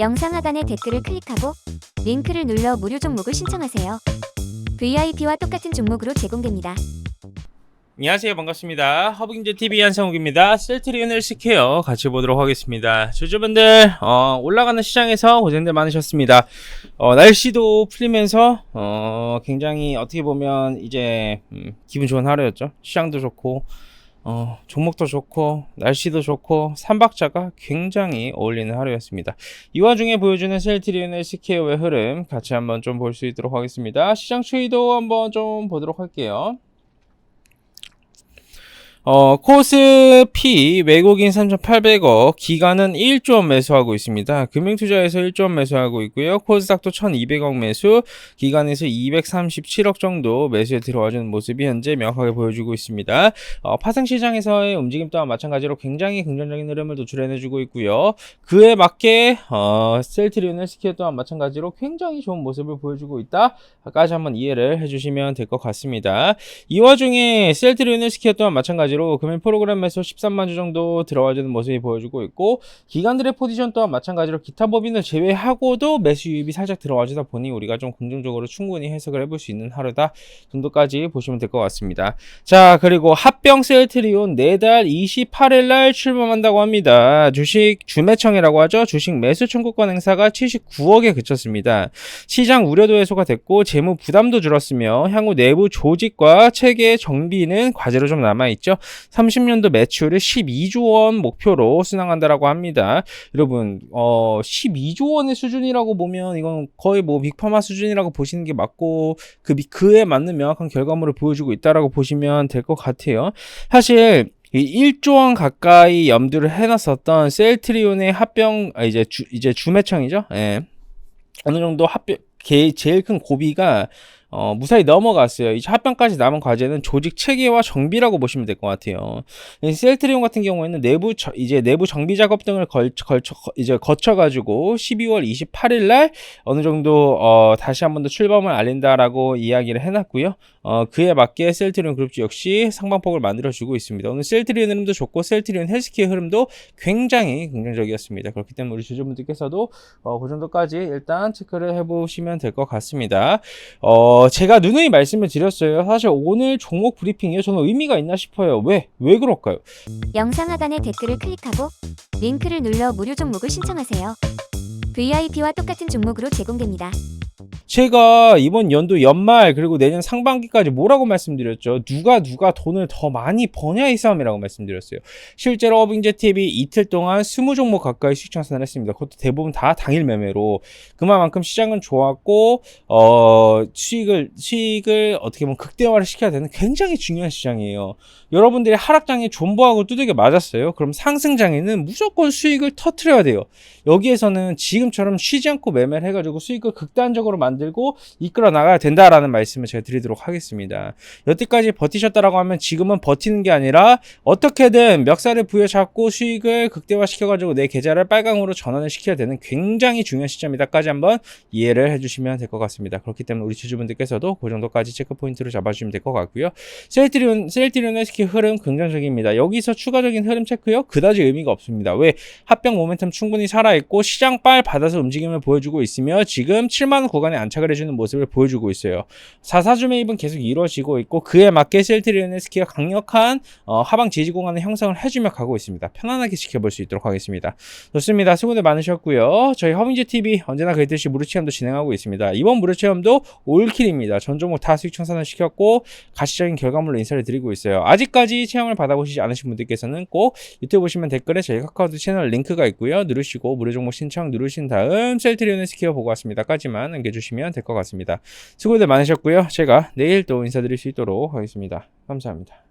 영상 하단의 댓글을 클릭하고 링크를 눌러 무료 종목을 신청하세요. VIP와 똑같은 종목으로 제공됩니다. 안녕하세요. 반갑습니다. 허브경제 TV 한성욱입니다. 셀트리온 헬스케어 같이 보도록 하겠습니다. 주주분들 어, 올라가는 시장에서 고생들 많으셨습니다. 어, 날씨도 풀리면서 어, 굉장히 어떻게 보면 이제 음, 기분 좋은 하루였죠. 시장도 좋고 어, 종목도 좋고 날씨도 좋고 삼박자가 굉장히 어울리는 하루였습니다. 이 와중에 보여주는 셀트리온 헬스케어의 흐름 같이 한번 좀 볼 수 있도록 하겠습니다. 시장 추이도 한번 좀 보도록 할게요 어, 코스피 외국인 3,800억, 기간은 1조 원 매수하고 있습니다. 금융투자에서 1조 원 매수하고 있고요. 코스닥도 1,200억 매수, 기간에서 237억 정도 매수에 들어와주는 모습이 현재 명확하게 보여주고 있습니다. 어, 파생시장에서의 움직임 또한 마찬가지로 굉장히 긍정적인 흐름을 도출해내주고 있고요. 그에 맞게 어, 셀트리온 헬스케어 또한 마찬가지로 굉장히 좋은 모습을 보여주고 있다까지 한번 이해를 해주시면 될 것 같습니다. 이 와중에 셀트리온 헬스케어 또한 마찬가지로 금일 프로그램에서 13만 주 정도 들어와주는 모습이 보여주고 있고 기관들의 포지션 또한 마찬가지로 기타 법인을 제외하고도 매수 유입이 살짝 들어와주다 보니 우리가 좀 긍정적으로 충분히 해석을 해볼 수 있는 하루다 정도까지 보시면 될 것 같습니다. 자 그리고 합병 셀트리온 내달 28일 날 출범한다고 합니다. 주식 주매청이라고 하죠. 주식 매수 청구권 행사가 79억에 그쳤습니다. 시장 우려도 해소가 됐고 재무 부담도 줄었으며 향후 내부 조직과 체계 정비는 과제로 좀 남아있죠. 30년도 매출을 12조 원 목표로 순항한다라고 합니다. 여러분, 어, 12조 원의 수준이라고 보면 이건 거의 뭐 빅파마 수준이라고 보시는 게 맞고 그 미- 그에 맞는 명확한 결과물을 보여주고 있다라고 보시면 될 것 같아요. 사실 이 1조 원 가까이 염두를 해놨었던 셀트리온의 합병 아, 이제 주 이제 주매청이죠. 예. 어느 정도 합병 게 제일 큰 고비가 어, 무사히 넘어갔어요. 이제 합병까지 남은 과제는 조직 체계와 정비라고 보시면 될 것 같아요. 이 셀트리온 같은 경우에는 내부 저- 이제 내부 정비 작업 등을 걸, 걸쳐 거- 이제 거쳐 가지고 12월 28일 날 어느 정도 어, 다시 한 번 더 출범을 알린다라고 이야기를 해놨고요. 어, 그에 맞게 셀트리온 그룹주 역시 상방폭을 만들어주고 있습니다. 오늘 셀트리온 흐름도 좋고 셀트리온 헬스케어 흐름도 굉장히 긍정적이었습니다. 그렇기 때문에 우리 주주분들께서도 어, 그 정도까지 일단 체크를 해보시면 될 것 같습니다. 어, 제가 누누이 말씀을 드렸어요. 사실 오늘 종목 브리핑이요. 저는 의미가 있나 싶어요. 왜? 왜 그럴까요? 영상 하단의 댓글을 클릭하고 링크를 눌러 무료 종목을 신청하세요. VIP와 똑같은 종목으로 제공됩니다. 제가 이번 연도 연말 그리고 내년 상반기까지 뭐라고 말씀드렸죠? 누가 누가 돈을 더 많이 버냐의 싸움이라고 말씀드렸어요. 실제로 어빙제 TV 이틀 동안 20종목 가까이 청산을 했습니다. 그것도 대부분 다 당일 매매로 그만큼 시장은 좋았고 어 수익을 수익을 어떻게 보면 극대화를 시켜야 되는 굉장히 중요한 시장이에요. 여러분들이 하락장에 존버하고 두들겨 맞았어요. 그럼 상승장에는 무조건 수익을 터트려야 돼요. 여기에서는 지금처럼 쉬지 않고 매매를 해가지고 수익을 극단적으로 만들 고 이끌어 나가야 된다라는 말씀을 제가 드리도록 하겠습니다. 여태까지 버티셨다라고 하면 지금은 버티는 게 아니라 어떻게든 멱살을 부여잡고 수익을 극대화시켜가지고 내 계좌를 빨강으로 전환을 시켜야 되는 굉장히 중요한 시점이다까지 한번 이해를 해주시면 될 것 같습니다. 그렇기 때문에 우리 주주분들께서도 그 정도까지 체크 포인트로 잡아주시면 될 것 같고요. 셀트리온, 셀트리온 헬스케어 흐름 긍정적입니다. 여기서 추가적인 흐름 체크요? 그다지 의미가 없습니다. 왜? 합병 모멘텀 충분히 살아 있고 시장 빨 받아서 움직임을 보여주고 있으며 지금 7만 원 구간에 안 착을 해주는 모습을 보여주고 있어요. 4사주 매입은 계속 이루어지고 있고 그에 맞게 셀트리온 헬스케어 강력한 어, 하방 지지 공간을 형성을 해주며 가고 있습니다. 편안하게 지켜볼 수 있도록 하겠습니다. 좋습니다. 수고들 많으셨고요. 저희 허민지 TV 언제나 그랬듯이 무료 체험도 진행하고 있습니다. 이번 무료 체험도 올킬입니다. 전 종목 다 수익 청산을 시켰고 가시적인 결과물로 인사를 드리고 있어요. 아직까지 체험을 받아보시지 않으신 분들께서는 꼭 유튜브 보시면 댓글에 저희 카카오톡 채널 링크가 있고요. 누르시고 무료 종목 신청 누르신 다음 셀트리온 스퀘어 보고 왔습니다까지만 남겨주 시면 될 것 같습니다. 수고들 많으셨고요. 제가 내일 또 인사드릴 수 있도록 하겠습니다. 감사합니다.